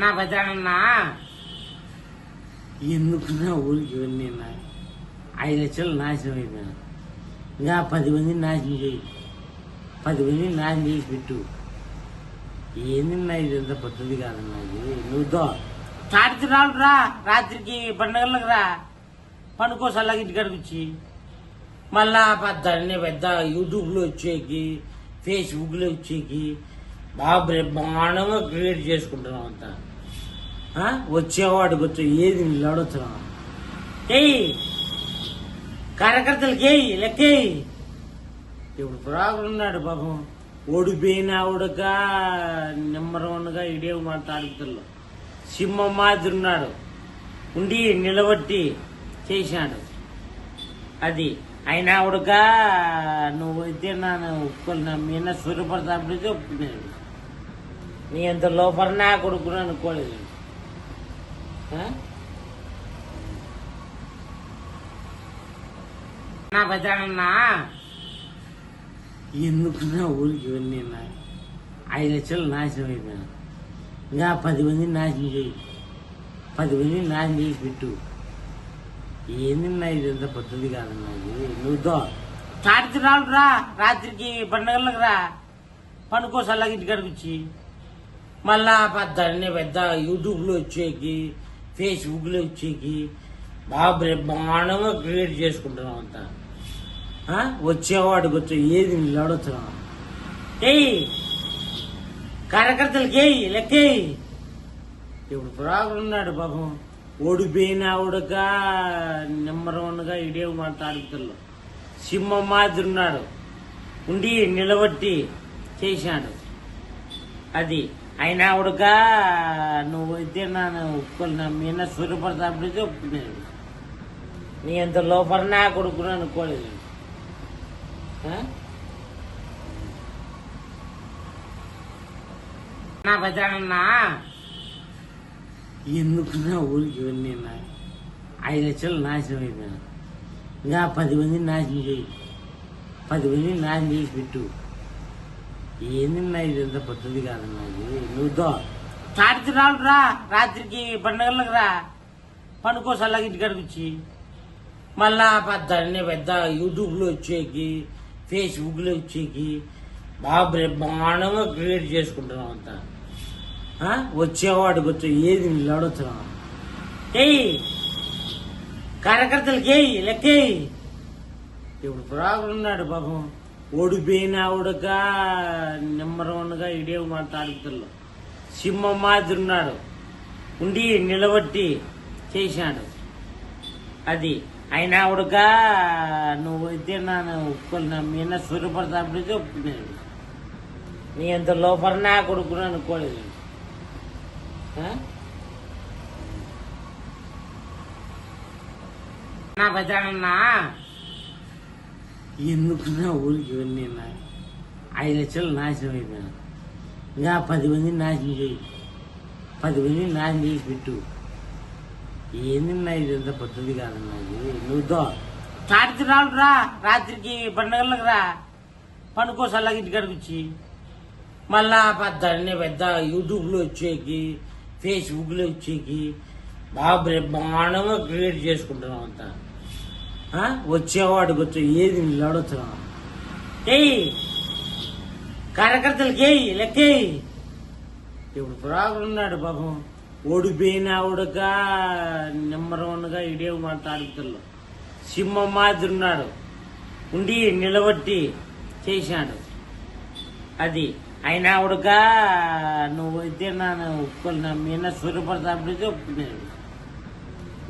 నా పెద్దన్నా ఎందుకున్నా ఊరికి ఇవన్నీ నా ఐదు లక్షలు నాశనం అయిపోయినా ఇంకా పది మందిని నాశనం చేయి. పది మందిని నాశనం చేసి పెట్టు. ఏందన్నా ఇదంతా పద్ధతి కాదన్నా ఇది? నువ్వుతో చాటికి రాళ్ళు రాత్రికి పండుగలకు రా. పండుకో సల్లగా ఇంటికాడికి వచ్చి. మళ్ళా పెద్ద పెద్ద యూట్యూబ్లో వచ్చేకి ఫేస్బుక్లో వచ్చేకి. బాగా బ్రహ్మాండంగా క్రియేట్ చేసుకుంటున్నాం అంతా. వచ్చేవాడికి వచ్చే ఏది నిలబడుతున్నాం ఏయ్! కార్యకర్తలకి ఏయ్ లెక్కేయ్! ఇప్పుడు ప్రాబ్లం ఉన్నాడు పాపం. ఓడిపోయిన ఉడక నెంబర్ వన్గా ఇడే మాట్లాడుతుల్లో సింహం మాదిరి ఉన్నాడు. ఉండి నిలబట్టి చేశాడు. అది అయినా ఉడక నువ్వు అయితే నన్ను ఒప్పుకోలు. మీద సూర్యప్రతాప్ అయితే ఒప్పుకున్నాడు నీ ఎంత లోపల నా కొడుకుని అనుకోలేదు. ఆ? నా ఎందుకు ఎందుకున్నా ఊరికి ఇవన్నీ నా ఐదు లక్షలు నాశనం అయిపోయాను. ఇంకా పది మందిని నాశనం చేయి. పది మందిని నాశనం చేసి పెట్టు ఏందన్నా ఇదంతా పద్ధతి కాదన్నా ఇది? నువ్వుతో చాటికి రాలురా రా. రాత్రికి పండుగలకు రా. పండుకో సల్లగా ఇంటికాడికి వచ్చి. మళ్ళా పెద్ద పెద్ద యూట్యూబ్లో వచ్చేకి ఫేస్బుక్లో వచ్చేకి బాగా బ్రహ్మాండంగా క్రియేట్ చేసుకుంటున్నాం అంతా. వచ్చేవాడికి వచ్చే ఏది నిలబడుతున్నాం ఏయ్! కార్యకర్తలకి ఏయ్ లెక్కేయ్! ఇప్పుడు ప్రాబ్లం ఉన్నాడు పాపం. ఓడిపోయిన ఉడక నెంబర్ వన్గా ఇడే మాట్లాడుతుల్లో సింహం మాదిరి ఉన్నాడు. ఉండి నిలబట్టి చేశాడు. అది అయినా ఉడక నువ్వు అయితే నన్ను ఒప్పుకోలు మీద సూర్యప్రతాప్ అయితే నీ అంత లోపల నా కొడుకుని అనుకోలేదు. నా నా ఎందుకు నా ఊరికి ఇవన్నీ నా ఐదు లక్షలు నాశనం అయిపోయినా ఇంకా పది మంది నాశనం చేయి. పది మంది నాశనం చేసి పెట్టు. ఏందన్నా ఇదంతా పద్ధతి కాదన్నా ఇది? నువ్వుతో చాటికి రాళ్ళు రా రాత్రికి పండగలకు రా. పండుకో సల్లగా ఇంటికాడికి వచ్చి. మళ్ళా పెద్ద పెద్ద యూట్యూబ్లో వచ్చేకి ఫేస్బుక్లో వచ్చేకి బాగా బ్రహ్మాండంగా క్రియేట్ చేసుకుంటున్నాం అంతా. వచ్చేవాడికి వచ్చే ఏది నిలబడుతున్నాం ఏయ్! కార్యకర్తలకి ఏయ్ లెక్కేయ్! ఇప్పుడు ప్రాబ్లం ఉన్నాడు పాపం. ఓడిపోయిన ఉడక నెంబర్ వన్గా ఇడే మాట్లాడుతుల్లో సింహం మాదిరి ఉన్నాడు. ఉండి నిలబట్టి చేశాడు. అది అయినా ఉడక నువ్వు అయితే నన్ను ఒప్పుకున్నా నా మీద సూర్యప్రతాప్ ఒప్పుకున్నాడు నీ ఎంత లోపల నా కొడుకుని అనుకోలేదు. నా నా పెద్దన్నా ఎందుకున్నా ఊరికి ఇవన్నీ నా ఐదు లక్షలు నాశనం అయిపోయినా ఇంకా పది మంది నాశనం చేయి. పది మంది నాశనం చేసి పెట్టు ఏందన్నా ఇదంతా పద్ధతి కాదన్నా ఇది? నువ్వుతో చాటికి రాళ్ళు రాత్రికి పండగలకు రా. పండుకో సల్లగా ఇంటికాడికి వచ్చి. మళ్ళా పెద్ద పెద్ద యూట్యూబ్లో వచ్చేకి ఫేస్బుక్లో వచ్చేకి. బాగా బ్రహ్మాండంగా క్రియేట్ చేసుకుంటున్నాం అంతా. వచ్చేవాడు వచ్చేవాడికి ఏది నిలబడుతున్నాం ఏయ్! కార్యకర్తలకి ఏయ్ లెక్కేయ్ ఇప్పుడు ప్రాబ్లం ఉన్నాడు పాపం. ఓడిపోయిన ఉడక నెంబర్ వన్గా ఇడే మాట్లాడుతుల్లో సింహం మాదిరి ఉన్నాడు. ఉండి నిలబట్టి చేశాడు. అది. అయినా ఆవిడగా నువ్వు అయితే నన్ను ఒప్పుకోలు. నా మీద సూర్యప్రతాప్ అయితే ఒప్పుకున్నాడు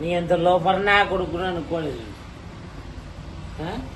నీ అంత లోపల నా కొడుకుని అనుకోలేదు. Huh?